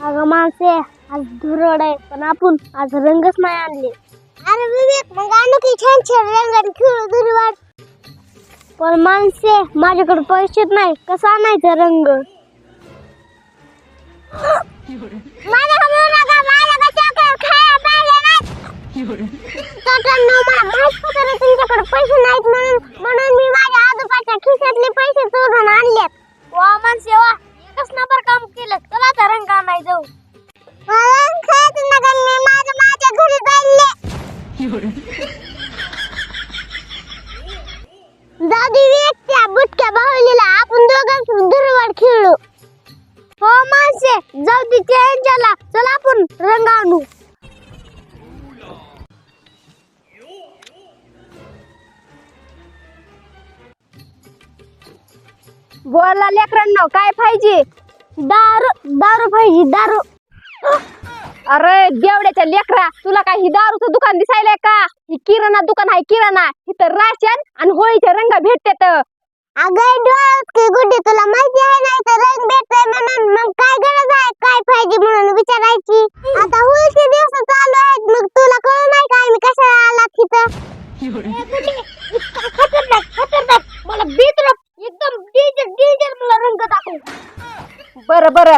अगं माणसे आज धुरड आहे पण आपण आज रंगच नाही आणले. अरे विवेक मग आणू की छान छान रंगाने खेळू धुरवाड. पण माणसे माझ्याकडे पैसेच नाही. कसं आणायचं रंग? मला दादी त्या बुटक्या बाहुलीला आपण दोघं दुर्वाड खेळू. हो माणसे जाऊ दे त्यांच्याला चला आपण रंग आणू. बोला लेकरांना काय पाहिजे? दारू दारू पाहिजे दारू. अरे देवड्याच्या लेकरा तुला काय ही दारूचं दुकान दिसायलंय का? ही किराणा दुकान आहे किराणा. इथं राशन आणि होळीचे रंग भेटतात. अगं डोळ्यात की गुड्डी तुला माहिती आहे नाही तर रंग भेटतोय म्हणून मग काय गरज आहे? काय पाहिजे म्हणून विचारायची? आता होळीचे दिवस चालू आहेत मग तुला कळू नाही काय मी कशाला आला तिथं खतरनाक खतरनाक. मला भीत एकदम डेंजर डेंजर मला रंग दाखव. बर बर.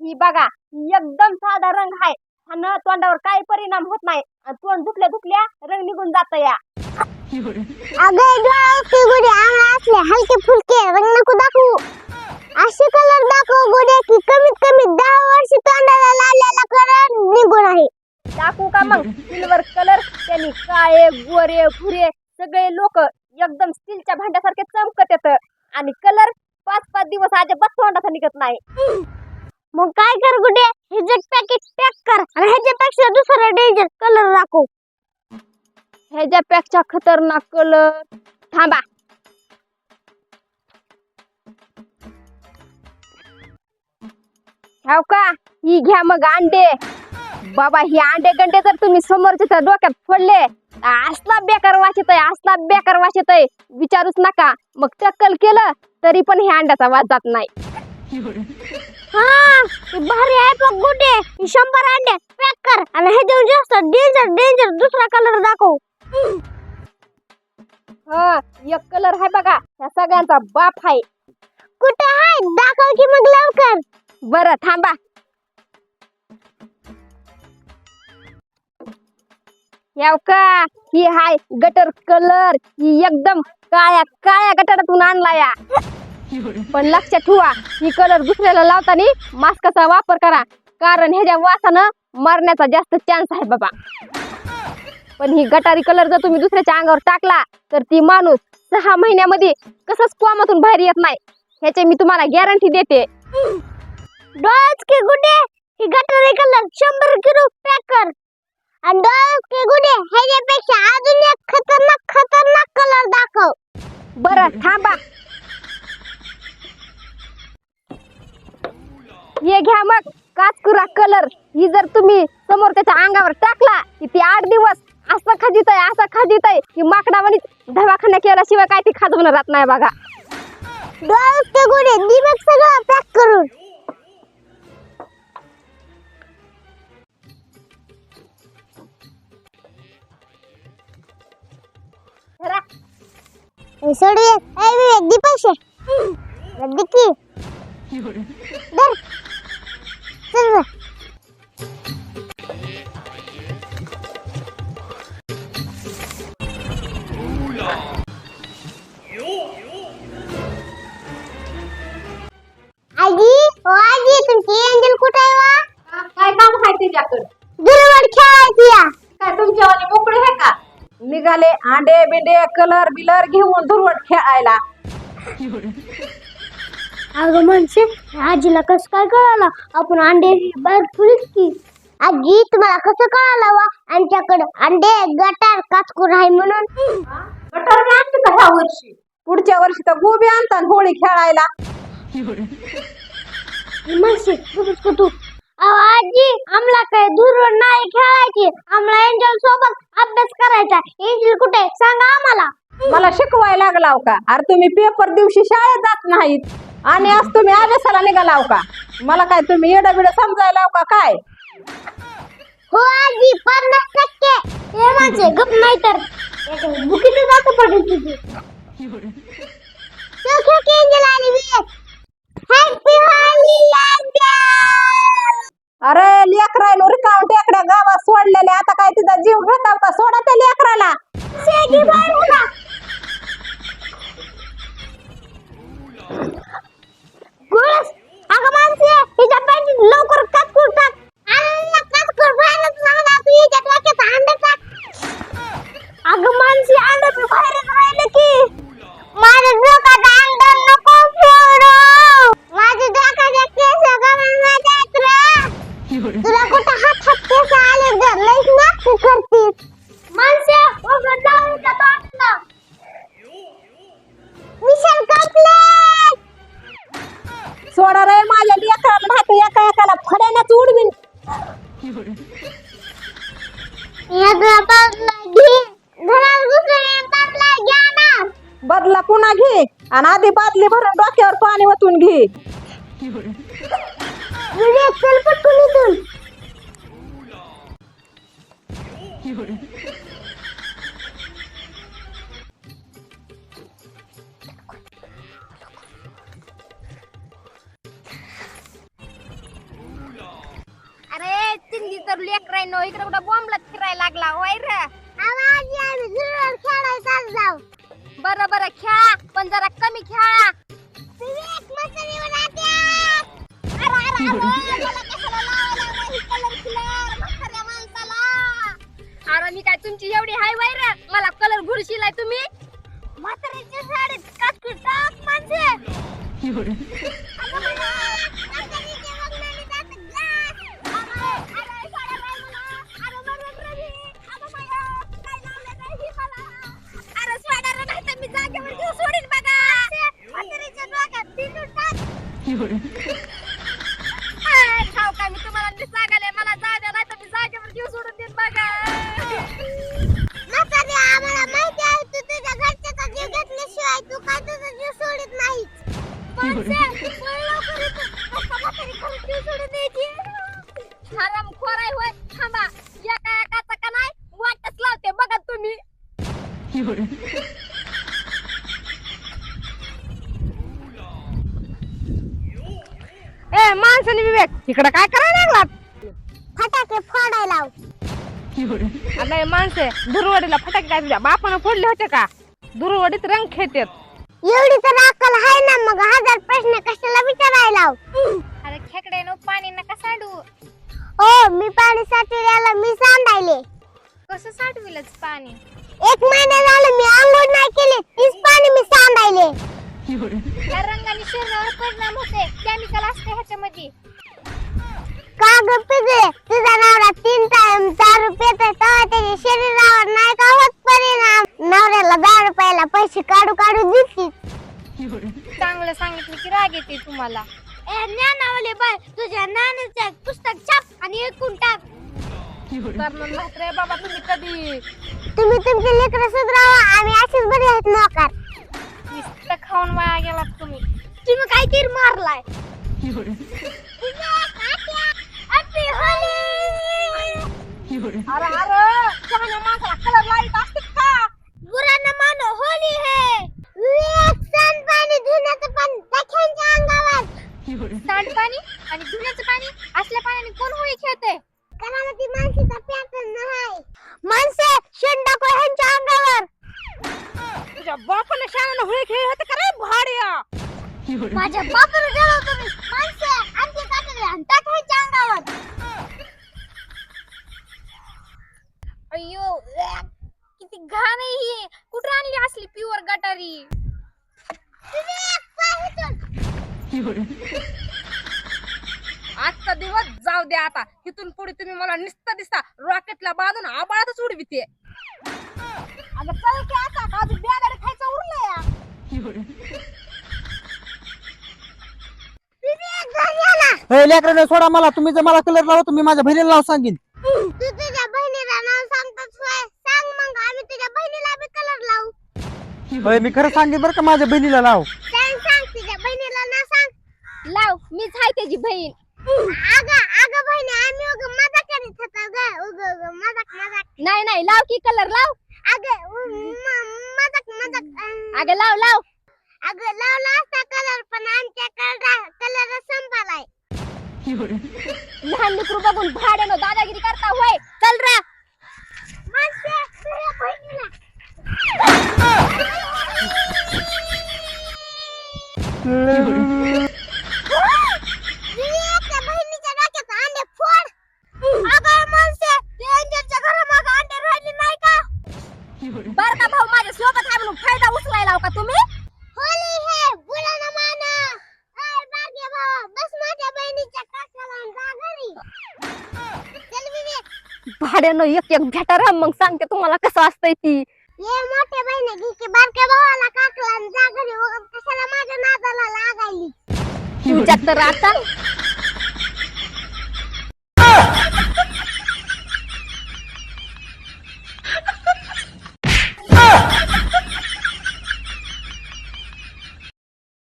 ही बघा एकदम साधा रंग आहे. आणि तोंडावर काही परिणाम होत नाही. तोंड धुकल्या धुकल्या रंग निघून जात या. अगं की गुड्डी आम्हाला असले हलके फुलके रंग नको दाखवू. असे कलर दाखव गुड्या की कमीत कमी दहा वर्ष तोंडाला लावलेला कलर निघून आहे. टाकू का मग? सिल्वर कलर त्यांनी काळे गोरे भुरे सगळे लोक एकदम स्टीलच्या भांड्यासारखे चमकत येत आणि कलर पाच पाच दिवस अजिबात तोंडाचा निघत नाही मग काय कर गुड्या हे जग पॅकेट पॅक कर आणि ह्याच्यापेक्षा दुसरा डेंजर कलर दाखव. ह्याच्यापेक्षा खतरनाक कलर थांबा. हो का? ही घ्या मग अंडे. बाबा ही अंडे गंडे जर तुम्ही समोरच्या डोक्यात फोडले. असला बेकार वाचत आहे असला बेकार वाचत आहे. विचारूच नका. मग टक्कल केलं तरी पण ह्या अंड्याचा वाद जात नाही. हा हे भारी आहे बघ गुड्डे. हे शंभर अंडे पॅक कर. आणि ह्याच्यावर जास्त डेंजर डेंजर दुसरा कलर दाखव. हा एक कलर आहे बघा. ह्या सगळ्यांचा बाप आहे. कुठे आहे? दाखव की मग लवकर. बरं थांबा. याव का? ही हाय गटर कलर ही एकदम काळ्या काळ्या गटारातून आणला या पण लक्षात ठेवा ही कलर दुसऱ्याला लावताना मास्कचा वापर करा. कारण ह्याच्या वासानं मरण्याचा जास्त चान्स आहे बाबा. पण ही गटारी कलर जर तुम्ही दुसऱ्याच्या अंगावर टाकला तर ती माणूस सहा महिन्यामध्ये कसंच कोमातून बाहेर येत नाही. ह्याची मी तुम्हाला गॅरंटी देते. डॉल्स के गुडे ही गटारी कलर शंभर किलो पॅक कर. आणि डॉल्स के गुडे ह्याच्यापेक्षा अजून एक खतरनाक खतरनाक कलर दाखव. बरं थांबा. हे घ्या मग. काचकुरा कलर ही जर तुम्ही समोर त्याच्या अंगावर टाकला की ती आठ दिवस असं खाजीत आहे असं खाजीत आहे की माकडावानी दवाखाना केल्याशिवाय काय ती खाजवून राहत नाही बघा. डॉल्स के दिवस सगळं पॅक करून. सोडू हे सोडूया. ए जा. आजी ओ आजी तुमची एंजल कुठे आहे वा? काय काम आहे दुर्वड खेळायची या. काय मोकळे आहे का? निघाले आंडे बिंडे कलर बिलर घेऊन दुर्वट खेळायला. अगं म्हणશે आजीला कसं काय कळालं? आपण अंडे बाहेर की. आजी तुम्हाला कसं कळालं वा? आमच्याकडे अंडे गटार काचकूर आहे म्हणून. गटार आणते का ह्या वर्षी? पुढच्या वर्षी तर गोबी आणतात होळी खेळायला. म्हणશે बघच का तू? अहो आजी आम्हाला काय दूर नाही खेळायची. आम्हाला एंजल सोबत अभ्यास करायचा. एंजल कुठे? सांगा आम्हाला. मला शिकवायला लागलाव का? अरे तुम्ही पेपर दिवशी शाळेत जात नाहीत. आणि आज तुम्ही अभ्यासाला निघालाव का? मला काय तुम्ही येडं बिडं समजायला का? काय? हो आजी पन्नास टक्के. हे माझे गप नाही तर बुकीचं जातं पडेल तुझी. सोडा रे माझ्या लेकराला नाही एका एकाला फड्यानेच उडवीन. याचा बदला बदला पुन्हा घे आणि आधी बादली भरून डोक्यावर पाणी ओतून घे. चल पटकन इथून पण जरा कमी खेळा. अरे मी काय तुमची एवढी हाय वाय रे मला कलर घुरशीलाय तुम्ही? म्हाताऱ्याच्या साडीत काटकूट टाक माणसे? ए माणसाने विवेक. इकडे काय करायला लागलात? फटाके फोडायला लाव. अरे माणसे दुर्वडीला फटाके काय तुझ्या बापानं फोडले होते का? दुर्वडीत रंग खेळतात. एवढी तर अक्कल आहे ना मग हजार प्रश्न कशाला विचारायला? अरे खेकडे नो पाणी नका सांडू? हो मी पाणी साठवल्याला मी सांडायले. कसं साठविलच पाणी? एक महिना झालं मी आंघोळ नाही केली तीच पाणी मी सांडायले. रंगाने शरीरावर परिणाम होते. केमिकल असते ह्याच्यामध्ये. का ग पिगळे तुझा नवरा तीन टाइम दारू पितोय तेव्हा त्याच्या शरीरावर नाही का होत परिणाम? नवऱ्याला दारू प्यायला पैसे काढू काढू दिसतीस चांगलं सांगितलं की राग येते तुम्हाला. ए ज्ञानावले बाय तुझ्या नानाचं पुस्तक छाप आणि ऐकून टाक. तर मग म्हात्रे बाबा तुम्ही कधी तुम्ही तुमचे लेकरं सुधरावा. आम्ही असेच बरे आहेत नोकर नुसतं खाऊन वाया गेलात तुम्ही. तुम्ही काय तीर मारलाय! अरे अरे शहाण्या माणसाला कलर लाइट असते का? बुरा न मानो होली है. सांडपाणी धुण्याचं पण त्याच्या अंगावर. सांडपाणी आणि धुण्याचं पाणी असल्या पाण्याने कोण होळी खेळते? कारण ती माणसाचा पॅटर्न नाही. माणसे तुझ्या बापाने शाळेला होळी खेळ होते का रे? भाड्या. माझ्या बापाला गेलो तुम्ही माणसे आमच्या काटेले आणि टाक ह्यांच्या अंगावर अय्यो उव्या, किती घाण आहे ही. कुठे आणली असली प्युअर गटारी. आजचा दिवस जाऊ द्या आता. इथून पुढे तुम्ही मला निसता दिसता. रॉकेटला बांधून आबाळातच उडविते अगं चल की आता का? अजून ब्यागाडे खायचं उरलं या. विवेक घरी आला हे लेकरांनो सोडा मला. तुम्ही जर मला कलर लावा तुम्ही माझ्या बहिणीला नाव सांगेन. तू तुझ्या बहिणीला नाव सांगतोस होय? सांग मग आम्ही तुझ्या बहिणीला बी कलर लावू. होय मी खरं सांगेन बरं का माझ्या बहिणीला नाव सांग सांग तुझ्या बहिणीला ना सांग. मीच आहे त्याची बहीण. अगं अगं बहिणी आम्ही उग मजा करीत होतो ग. उग उग मजाक मजाक. नाही नाही लाव की कलर लाव. अगं लाव लाव. अगं लावला असता कलर पण आमच्याकडे कलर संपालाय. लहान लेकरू बघून भाड्यानं दादागिरी करता होय. चल रे. बहिणीला. एक एक भेटा राम मग सांगते तुम्हाला कसं असतंय ती. ये बहिणी की बारक्या भावाला काकला आणि जा घरी Ah!